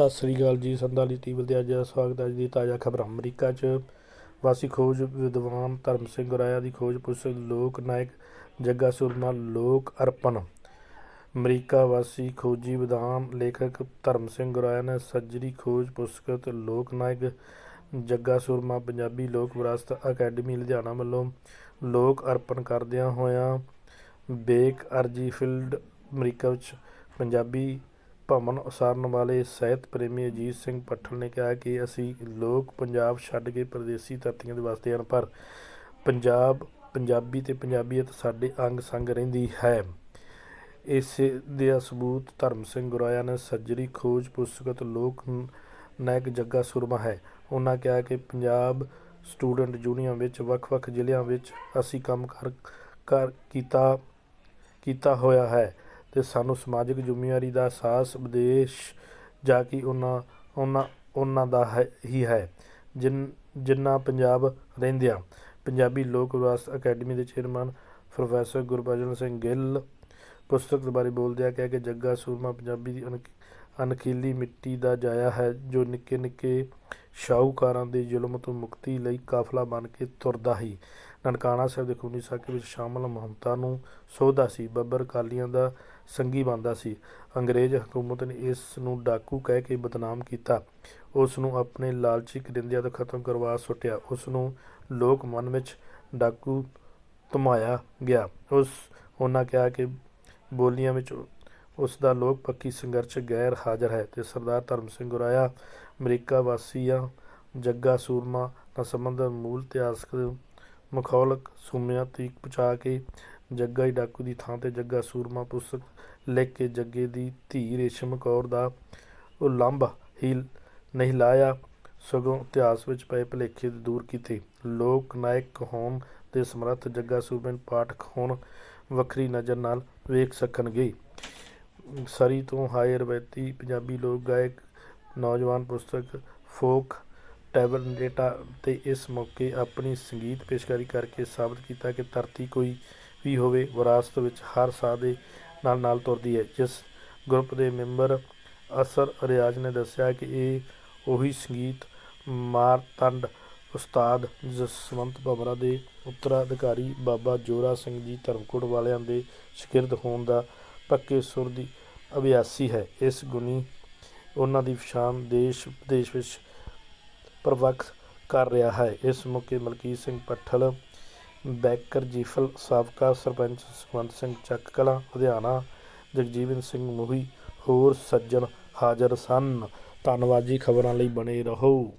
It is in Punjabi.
ਸਤਿ ਸ੍ਰੀ ਅਕਾਲ ਜੀ ਸੰਦਾਲੀ ਟੀਵੀ ਤੇ ਅੱਜ ਦਾ ਸਵਾਗਤ ਹੈ ਜੀ ਦੀ ਤਾਜ਼ਾ ਖਬਰ। ਅਮਰੀਕਾ 'ਚ ਵਾਸੀ ਖੋਜ ਵਿਦਵਾਨ ਧਰਮ ਸਿੰਘ ਗੁਰਾਇਆ ਦੀ ਖੋਜ ਪੁਸਤਕ ਲੋਕ ਨਾਇਕ ਜੱਗਾ ਸੁਰਮਾ ਲੋਕ ਅਰਪਣ। ਅਮਰੀਕਾ ਵਾਸੀ ਖੋਜੀ ਵਿਦਵਾਨ ਲੇਖਕ ਧਰਮ ਸਿੰਘ ਗੁਰਾਇਆ ਨੇ ਸੱਜਰੀ ਖੋਜ ਪੁਸਤਕ ਲੋਕ ਨਾਇਕ ਜੱਗਾ ਸੁਰਮਾ ਪੰਜਾਬੀ ਲੋਕ ਵਿਰਾਸਤ ਅਕੈਡਮੀ ਲੁਧਿਆਣਾ ਵੱਲੋਂ ਲੋਕ ਅਰਪਣ ਕਰਦਿਆਂ ਹੋਇਆਂ ਬੇਕ ਅਰਜੀ ਫੀਲਡ ਅਮਰੀਕਾ ਵਿੱਚ ਪੰਜਾਬੀ ਭਵਨ ਉਸਾਰਨ ਵਾਲੇ ਸਾਹਿਤ ਪ੍ਰੇਮੀ ਅਜੀਤ ਸਿੰਘ ਭੱਠਲ ਨੇ ਕਿਹਾ ਕਿ ਅਸੀਂ ਲੋਕ ਪੰਜਾਬ ਛੱਡ ਕੇ ਪਰਦੇਸੀ ਧਰਤੀਆਂ ਦੇ ਵਸਦੇ ਹਨ, ਪਰ ਪੰਜਾਬ ਪੰਜਾਬੀ ਤੇ ਪੰਜਾਬੀਅਤ ਸਾਡੇ ਅੰਗ ਸੰਗ ਰਹਿੰਦੀ ਹੈ। ਇਸੇ ਦੇ ਸਬੂਤ ਧਰਮ ਸਿੰਘ ਗੁਰਾਇਆ ਨੇ ਸੱਜਰੀ ਖੋਜ ਪੁਸਤਕ ਲੋਕ ਨਾਇਕ ਜੱਗਾ ਸੁਰਮਾ ਹੈ। ਉਹਨਾਂ ਕਿਹਾ ਕਿ ਪੰਜਾਬ ਸਟੂਡੈਂਟ ਯੂਨੀਅਨ ਵਿੱਚ ਵੱਖ-ਵੱਖ ਜ਼ਿਲ੍ਹਿਆਂ ਵਿੱਚ ਅਸੀਂ ਕੰਮ ਕਰ ਕਰ ਕੀਤਾ ਕੀਤਾ ਹੋਇਆ ਹੈ। ਅਤੇ ਸਾਨੂੰ ਸਮਾਜਿਕ ਜ਼ਿੰਮੇਵਾਰੀ ਦਾ ਅਹਿਸਾਸ ਵਿਦੇਸ਼ ਜਾ ਕੇ ਉਹਨਾਂ ਉਹਨਾਂ ਉਹਨਾਂ ਦਾ ਹੈ, ਹੀ ਹੈ। ਜਿਨ ਜਿਨ੍ਹਾਂ ਪੰਜਾਬ ਰਹਿੰਦਿਆਂ ਪੰਜਾਬੀ ਲੋਕ ਵਿਰਾਸਤ ਅਕੈਡਮੀ ਦੇ ਚੇਅਰਮੈਨ ਪ੍ਰੋਫੈਸਰ ਗੁਰਬਚਨ ਸਿੰਘ ਗਿੱਲ ਪੁਸਤਕ ਬਾਰੇ ਬੋਲਦਿਆਂ ਕਿਹਾ ਕਿ ਜੱਗਾ ਸੂਰਮਾ ਪੰਜਾਬੀ ਦੀ ਅਣਖ- ਅਣਖੀਲੀ ਮਿੱਟੀ ਦਾ ਜਾਇਆ ਹੈ, ਜੋ ਨਿੱਕੇ ਨਿੱਕੇ ਸ਼ਾਹੂਕਾਰਾਂ ਦੇ ਜ਼ੁਲਮ ਤੋਂ ਮੁਕਤੀ ਲਈ ਕਾਫਲਾ ਬਣ ਕੇ ਤੁਰਦਾ ਹੀ ਨਨਕਾਣਾ ਸਾਹਿਬ ਦੇ ਖੂਨੀ ਸਾਕੇ ਵਿੱਚ ਸ਼ਾਮਲ ਮਹੰਤਾਂ ਨੂੰ ਸੋਧਦਾ ਸੀ। ਬੱਬਰ ਕਾਲੀਆਂ ਦਾ ਸੰਗੀ ਬਣਦਾ ਸੀ। ਅੰਗਰੇਜ਼ ਹਕੂਮਤ ਨੇ ਇਸ ਨੂੰ ਡਾਕੂ ਕਹਿ ਕੇ ਬਦਨਾਮ ਕੀਤਾ। ਉਸ ਨੂੰ ਆਪਣੇ ਲਾਲਚੀ ਕਰਿੰਦਿਆਂ ਤੋਂ ਖਤਮ ਕਰਵਾ ਸੁੱਟਿਆ। ਉਸ ਨੂੰ ਲੋਕ ਮਨ ਵਿੱਚ ਡਾਕੂ ਧਮਾਇਆ ਗਿਆ। ਉਸ, ਉਹਨਾਂ ਕਿਹਾ ਕਿ ਬੋਲੀਆਂ ਵਿੱਚ ਉਸ ਦਾ ਲੋਕ ਪੱਖੀ ਸੰਘਰਸ਼ ਗੈਰ ਹਾਜ਼ਰ ਹੈ ਤੇ ਸਰਦਾਰ ਧਰਮ ਸਿੰਘ ਗੁਰਾਇਆ ਅਮਰੀਕਾ ਵਾਸੀਆਂ ਜੱਗਾ ਸੂਰਮਾ ਨਾਲ ਸੰਬੰਧਿਤ ਮੂਲ ਇਤਿਹਾਸਕ ਮਖੌਲਕ ਸੁਮਿਆਂ ਤੀਕ ਪਹੁੰਚਾ ਕੇ ਜੱਗਾ ਹੀ ਡਾਕੂ ਦੀ ਥਾਂ ਤੇ ਜੱਗਾ ਸੂਰਮਾ ਪੁਸਤਕ ਲਿਖ ਕੇ ਜੱਗੇ ਦੀ ਧੀ ਰੇਸ਼ਮ ਕੌਰ ਦਾ ਉਲੰਭ ਹੀ ਨਹੀਂ ਲਾਇਆ, ਸਗੋਂ ਇਤਿਹਾਸ ਵਿੱਚ ਪਏ ਭੁਲੇਖੇ ਦੂਰ ਕੀਤੇ। ਲੋਕ ਨਾਇਕ ਹੋਣ ਦੇ ਸਮਰੱਥ ਜੱਗਾ ਸੂਰਮੇ ਪਾਠਕ ਹੋਣ ਵੱਖਰੀ ਨਜ਼ਰ ਨਾਲ ਵੇਖ ਸਕਣਗੇ। ਸਰੀ ਤੋਂ ਹਾਇਰ ਰਵਾਇਤੀ ਪੰਜਾਬੀ ਲੋਕ ਗਾਇਕ ਨੌਜਵਾਨ ਪੁਸਤਕ ਫੋਕ ਟੈਬਲ ਡੇਟਾ ਤੇ ਇਸ ਮੌਕੇ ਆਪਣੀ ਸੰਗੀਤ ਪੇਸ਼ਕਾਰੀ ਕਰਕੇ ਸਾਬਤ ਕੀਤਾ ਕਿ ਧਰਤੀ ਕੋਈ ਵੀ ਹੋਵੇ, ਵਿਰਾਸਤ ਵਿੱਚ ਹਰ ਸਾਹ ਦੇ ਨਾਲ ਨਾਲ ਤੁਰਦੀ ਹੈ। ਜਿਸ ਗਰੁੱਪ ਦੇ ਮੈਂਬਰ ਅਸਰ ਰਿਆਜ਼ ਨੇ ਦੱਸਿਆ ਕਿ ਇਹ ਉਹੀ ਸੰਗੀਤ ਮਾਰਤੰਡ ਉਸਤਾਦ ਜਸਵੰਤ ਭਵਰਾ ਦੇ ਉੱਤਰਾਧਿਕਾਰੀ ਬਾਬਾ ਜੋਰਾ ਸਿੰਘ ਜੀ ਧਰਮਕੋਟ ਵਾਲਿਆਂ ਦੇ ਸ਼ਾਗਿਰਦ ਹੋਣ ਦਾ ਪੱਕੇ ਸੁਰ ਦੀ ਅਭਿਆਸੀ ਹੈ। ਇਸ ਗੁਣੀ ਉਹਨਾਂ ਦੀ ਪਛਾਣ ਦੇਸ਼ ਵਿਦੇਸ਼ ਵਿੱਚ ਪ੍ਰਵਖ ਕਰ ਰਿਹਾ ਹੈ। ਇਸ ਮੌਕੇ ਮਲਕੀਤ ਸਿੰਘ ਪੱਠਲ ਬੈਕਰ, ਜੀਫਲ, ਸਾਬਕਾ ਸਰਪੰਚ ਸੁਖਵੰਤ ਸਿੰਘ ਚੱਕ ਕਲਾਂ ਲੁਧਿਆਣਾ, ਜਗਜੀਵਨ ਸਿੰਘ ਮੋਹੀ, ਹੋਰ ਸੱਜਣ ਹਾਜ਼ਰ ਸਨ। ਧੰਨਵਾਦ ਜੀ, ਖਬਰਾਂ ਲਈ ਬਣੇ ਰਹੋ।